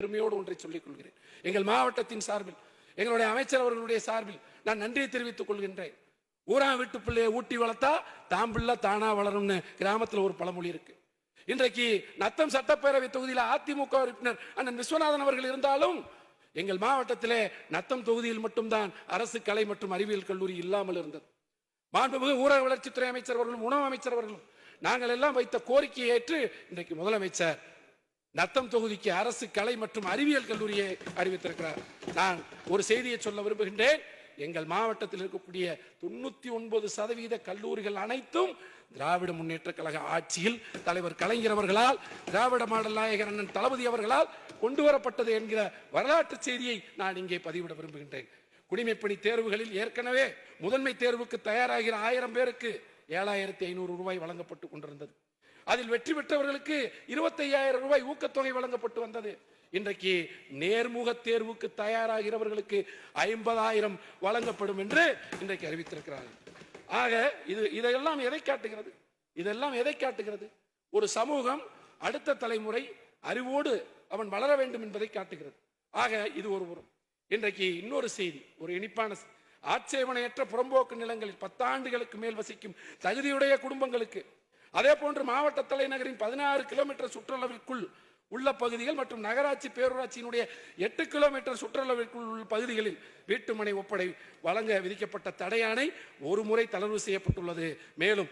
பெருமையோடு ஒன்றை சொல்லிக் கொள்கிறேன். எங்கள் மாவட்டத்தின் சார்பில் எங்களுடைய அமைச்சர் அவர்களுடைய சார்பில் நான் நன்றியை தெரிவித்துக் கொள்கின்றேன். ஊரா வீட்டு பிள்ளையை ஊட்டி வளர்த்தா தாம்பிள்ள தானா வளரும்னு கிராமத்தில் ஒரு பழமொழி இருக்கு. இன்றைக்கு நத்தம் சட்டப்பேரவை தொகுதியில் அதிமுக உறுப்பினர் அண்ணன் விஸ்வநாதன் அவர்கள் இருந்தாலும் எங்கள் மாவட்டத்திலே நத்தம் தொகுதியில் மட்டும்தான் அரசு கலை மற்றும் அறிவியல் கல்லூரி இல்லாமல் இருந்தது. மாண்புமிகு ஊரக வளர்ச்சித்துறை அமைச்சர் அவர்களும் உணவு அமைச்சர் அவர்களும் நாங்கள் எல்லாம் வைத்த கோரிக்கையை ஏற்று இன்றைக்கு முதலமைச்சர் நத்தம் தொகுதிக்கு அரசு கலை மற்றும் அறிவியல் கல்லூரியை அறிவித்திருக்கிறார். நான் ஒரு செய்தியை சொல்ல விரும்புகின்றேன். எங்கள் மாவட்டத்தில் இருக்கக்கூடிய தொண்ணூத்தி ஒன்பது சதவீத கல்லூரிகள் அனைத்தும் திராவிட முன்னேற்ற கழக ஆட்சியில் தலைவர் கலைஞர் அவர்களால் திராவிட மாடல் நாயகர் அண்ணன் தளபதி அவர்களால் கொண்டு வரப்பட்டது என்கிற வரலாற்று செய்தியை நான் இங்கே பதிவிட விரும்புகின்றேன். குடிமைப்பணி தேர்வுகளில் ஏற்கனவே முதன்மை தேர்வுக்கு தயாராகிற ஆயிரம் பேருக்கு ஏழாயிரத்தி ஐநூறு ரூபாய் வழங்கப்பட்டு கொண்டிருந்தது. அதில் வெற்றி பெற்றவர்களுக்கு இருபத்தையாயிரம் ரூபாய் ஊக்கத்தொகை வழங்கப்பட்டு வந்தது. இன்றைக்கு நேர்முக தேர்வுக்கு தயாராகிறவர்களுக்கு ஐம்பதாயிரம் வழங்கப்படும் என்று இன்றைக்கு அறிவித்திருக்கிறார்கள். ஆக இது இதையெல்லாம் எதை காட்டுகிறது? இதெல்லாம் எதை காட்டுகிறது? ஒரு சமூகம் அடுத்த தலைமுறை அறிவோடு அவன் வளர வேண்டும் என்பதை காட்டுகிறது. ஆக இது ஒரு புறம் இன்றைக்கு இன்னொரு செய்தி ஒரு இனிப்பான ஆட்சேபனையற்ற புறம்போக்கு நிலங்களில் பத்தாண்டுகளுக்கு மேல் வசிக்கும் தகுதியுடைய குடும்பங்களுக்கு அதே போன்று மாவட்ட தலைநகரின் பதினாறு கிலோமீட்டர் சுற்றளவிற்குள் உள்ள பகுதிகள் மற்றும் நகராட்சி பேரூராட்சியினுடைய எட்டு கிலோமீட்டர் சுற்றளவிற்குள் உள்ள பகுதிகளில் வீட்டுமனை ஒப்படை வழங்க விதிக்கப்பட்ட தடையானை ஒரு முறை தளர்வு செய்யப்பட்டுள்ளது. மேலும்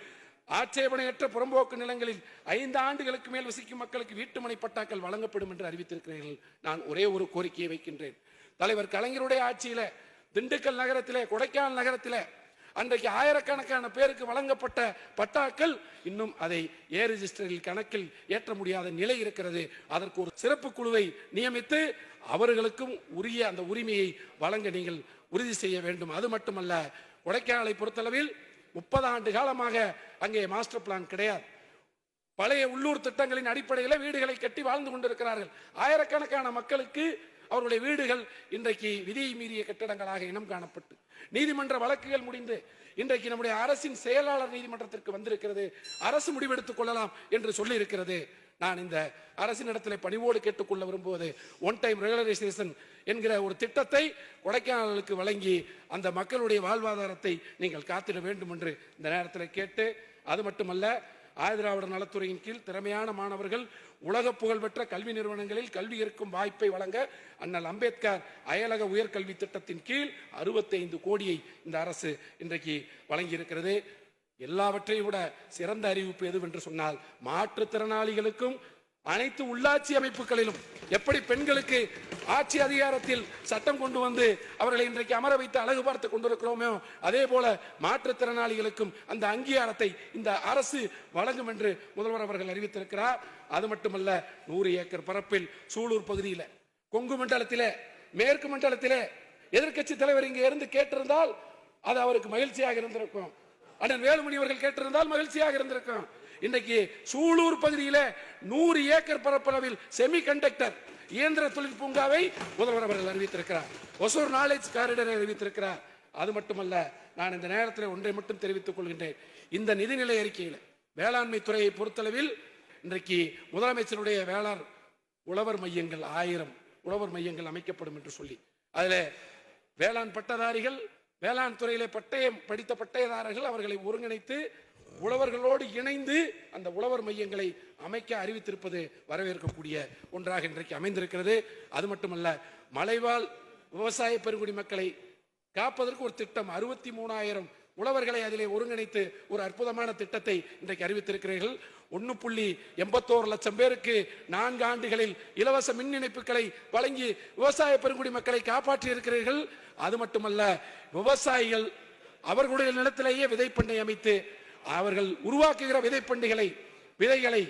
ஆட்சேபனையற்ற புறம்போக்கு நிலங்களில் ஐந்து ஆண்டுகளுக்கு மேல் வசிக்கும் மக்களுக்கு வீட்டுமனை பட்டாக்கள் வழங்கப்படும் என்று அறிவித்திருக்கிறீர்கள். நான் ஒரே ஒரு கோரிக்கையை வைக்கின்றேன். தலைவர் கலைஞருடைய ஆட்சியில திண்டுக்கல் நகரத்திலே கொடைக்கானல் நகரத்திலே அன்றைக்கு ஆயிரக்கணக்கான பேருக்கு வழங்கப்பட்ட பட்டாக்கள் இன்னும் அதை ஏ ரிஜிஸ்டரில் கணக்கில் ஏற்ற முடியாத நிலை இருக்கிறது. அதற்கு ஒரு சிறப்பு குழுவை நியமித்து அவர்களுக்கும் உரிய அந்த உரிமையை வழங்க நீங்கள் உறுதி செய்ய வேண்டும். அது மட்டுமல்ல கொடைக்கானலை பொறுத்தளவில் முப்பது ஆண்டு காலமாக அங்கே மாஸ்டர் பிளான் கிடையாது. பழைய உள்ளூர் திட்டங்களின் அடிப்படையில் வீடுகளை கட்டி வாழ்ந்து கொண்டிருக்கிறார்கள். ஆயிரக்கணக்கான மக்களுக்கு அவருடைய வீடுகள் இன்றைக்கு விதியை மீறிய கட்டடங்களாக இனம் காணப்பட்டு நீதிமன்ற வழக்குகள் முடிந்து இன்றைக்கு நம்முடைய அரசின் செயலாளர் நீதிமன்றத்திற்கு வந்திருக்கிறது. அரசு முடிவெடுத்துக் கொள்ளலாம் என்று சொல்லி இருக்கிறது நான் இந்த அரசின் இடத்துல பணிவோடு கேட்டுக்கொள்ள விரும்புவது ஒன் டைம் ரெகுலரைசேஷன் என்கிற ஒரு திட்டத்தை கொடைக்கானலுக்கு வழங்கி அந்த மக்களுடைய வாழ்வாதாரத்தை நீங்கள் காத்திட வேண்டும் என்று இந்த நேரத்தில் கேட்டு அது மட்டுமல்ல ஆதிராவிட நலத்துறையின் கீழ் திறமையான மாணவர்கள் உலக புகழ்பெற்ற கல்வி நிறுவனங்களில் கல்வி இருக்கும் வாய்ப்பை வழங்க அண்ணல் அம்பேத்கர் அயலக உயர்கல்வி திட்டத்தின் கீழ் 65 கோடியை இந்த அரசு இன்றைக்கு வழங்கியிருக்கிறது. எல்லாவற்றையும் விட சிறந்த அறிவிப்பு எதுவென்று சொன்னால் மாற்றுத்திறனாளிகளுக்கும் அனைத்து உள்ளாட்சி அமைப்புகளிலும் எப்படி பெண்களுக்கு ஆட்சி அதிகாரத்தில் சட்டம் கொண்டு வந்து அவர்களை இன்றைக்கு அமர வைத்து அழகு பார்த்து கொண்டிருக்கிறோமோ அதே போல மாற்றுத்திறனாளிகளுக்கும் அந்த அங்கீகாரத்தை இந்த அரசு வழங்கும் என்று முதல்வர் அவர்கள் அறிவித்திருக்கிறார். அது மட்டுமல்ல நூறு ஏக்கர் பரப்பில் சூலூர் பகுதியில் கொங்கு மண்டலத்திலே மேற்கு மண்டலத்திலே எதிர்க்கட்சி தலைவர் இங்கே இருந்து கேட்டிருந்தால் அது அவருக்கு மகிழ்ச்சியாக இருந்திருக்கும். அண்ணன் வேலுமணி அவர்கள் கேட்டிருந்தால் மகிழ்ச்சியாக இருந்திருக்கும். இன்றைக்கு சூலூர் பகுதியில நூறு ஏக்கர் பரப்பளவில் செமி கண்டக்டர் இயந்திர தொழில் பூங்காவை முதல்வர் அவர்கள் அறிவித்திருக்கிறார். ஒசூர் நாலேஜ் காரிடரை அறிவித்திருக்கிறார். அது மட்டுமல்ல நான் இந்த நேரத்தில் ஒன்றை மட்டும் தெரிவித்துக் கொள்கின்றேன். இந்த நிதிநிலை அறிக்கையில் வேளாண்மை துறையை பொறுத்தளவில் இன்றைக்கு முதலமைச்சருடைய வேளாண் உழவர் மையங்கள் ஆயிரம் உழவர் மையங்கள் அமைக்கப்படும் என்று சொல்லி அதில் வேளாண் பட்டதாரிகள் வேளாண் துறையிலே பட்டயம் படித்த பட்டயதாரர்கள் அவர்களை ஒருங்கிணைத்து உழவர்களோடு இணைந்து அந்த உழவர் மையங்களை அமைக்க அறிவித்திருப்பது வரவேற்கக்கூடிய ஒன்றாக இன்றைக்கு அமைந்திருக்கிறது. அது மட்டுமல்ல மலைவாழ் விவசாய பெருங்குடி மக்களை காப்பதற்கு ஒரு திட்டம். அறுபத்தி மூணாயிரம் உழவர்களை அதிலே ஒருங்கிணைத்து ஒரு அற்புதமான திட்டத்தை இன்றைக்கு அறிவித்திருக்கிறீர்கள். ஒன்று புள்ளி எண்பத்தோரு லட்சம் பேருக்கு நான்கு ஆண்டுகளில் இலவச மின் இணைப்புகளை வழங்கி விவசாய பெருங்குடி மக்களை காப்பாற்றி இருக்கிறீர்கள். அது மட்டுமல்ல விவசாயிகள் அவர்களுடைய நிலத்திலேயே விதைப்பண்ணை அமைத்து அவர்கள் உருவாக்குகிற விதைப்பண்டிகளை விதைகளை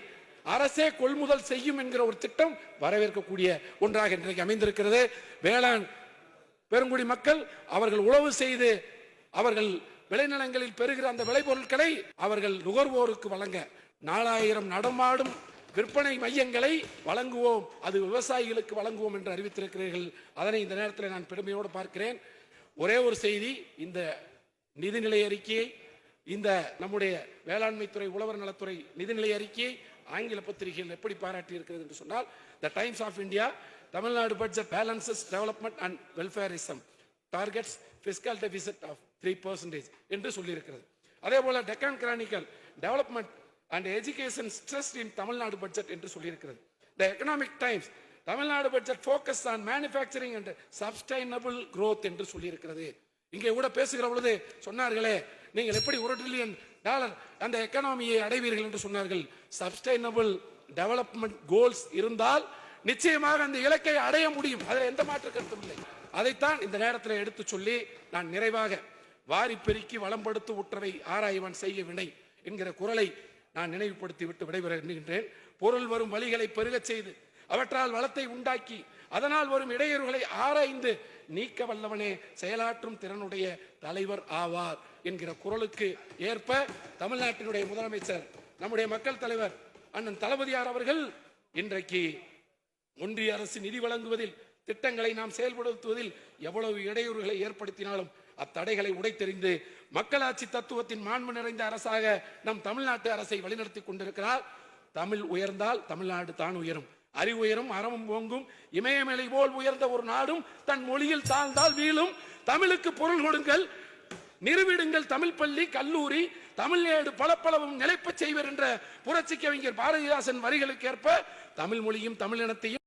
அரசே கொள்முதல் செய்யும் என்கிற ஒரு திட்டம் வரவேற்கக்கூடிய ஒன்றாக இன்றைக்கு அமைந்திருக்கிறது. வேளாண் பெருங்குடி மக்கள் அவர்கள் உழவு செய்து அவர்கள் விளைநிலங்களில் பெறுகிற அந்த விளைபொருட்களை அவர்கள் நுகர்வோருக்கு வழங்க நாலாயிரம் நடமாடும் விற்பனை மையங்களை வழங்குவோம் அது விவசாயிகளுக்கு வழங்குவோம் என்று அறிவித்திருக்கிறீர்கள். அதனை இந்த நேரத்தில் நான் பெருமையோடு பார்க்கிறேன். ஒரே ஒரு செய்தி இந்த நிதிநிலை அறிக்கையை இந்த நம்முடைய வேளாண்மைத்துறை உழவர் நலத்துறை நிதிநிலை அறிக்கையை ஆங்கில பத்திரிகைகள் எப்படி பாராட்டி இருக்கிறது என்று சொன்னால் the Times of India Tamil Nadu budget balances development and welfarism targets fiscal deficit of three percentage என்று சொல்லியிருக்கிறது. அதே போல Deccan Chronicle development and education stress in Tamil Nadu budget என்று சொல்லியிருக்கிறது. The Economic Times Tamil Nadu budget focus on manufacturing and sustainable growth என்று சொல்லியிருக்கிறது. இங்கே கூட பேசுகிற பொழுது சொன்னார்களே நீங்கள் எப்படி ஒரு ட்ரில்லியன் டாலர் அந்த எக்கனாமியை அடைவீர்கள் என்று சொன்னார்கள். சப்ஸ்டைனபிள் டெவலப்மெண்ட் கோல்ஸ் இருந்தால் நிச்சயமாக அந்த இலக்கை அடைய முடியும். அதில் எந்த மாற்று கருத்தும் இல்லை. அதைத்தான் இந்த நேரத்தில் எடுத்து சொல்லி நான் நிறைவாக வாரி பெருக்கி வளம்படுத்து உற்றவை ஆராய்வான் செய்ய வினை என்கிற குரலை நான் நினைவுபடுத்தி விட்டு விடைபெற எண்ணுகின்றேன். பொருள் வரும் வழிகளை பெருகச் செய்து அவற்றால் வளத்தை உண்டாக்கி அதனால் வரும் இடையூறுகளை ஆராய்ந்து நீக்க வல்லவனே செயலாற்றும் திறனுடைய தலைவர் ஆவார். என்கிற குரலுக்கு ஏற்ப தமிழ்நாட்டினுடைய முதலமைச்சர் நம்முடைய மக்கள் தலைவர் அண்ணன் தளபதியார் அவர்கள் இன்றைக்கு ஒன்றிய அரசு நிதி வழங்குவதில் திட்டங்களை நாம் செயல்படுத்துவதில் எவ்வளவு இடையூறுகளை ஏற்படுத்தினாலும் அத்தடைகளை உடைத்தெறிந்து மக்களாட்சி தத்துவத்தின் மாண்பு நிறைந்த அரசாக நம் தமிழ்நாட்டு அரசை வழிநடத்தி கொண்டிருக்கிறார். தமிழ் உயர்ந்தால் தமிழ்நாடு தான் உயரும். அறிவு உயரும் அறமும் ஓங்கும். இமயமலை போல் உயர்ந்த ஒரு நாடும் தன் மொழியில் தாழ்ந்தால் வீழும். தமிழுக்கு பொருள் கொடுங்கள். நிறுவிடுங்கள் தமிழ் பள்ளி கல்லூரி தமிழ்நாடு பல பலவும் நிலைப்பு செய்வர் என்ற புரட்சி கவிஞர் பாரதிதாசன் வரிகளுக்கு ஏற்ப தமிழ் மொழியும் தமிழினத்தையும்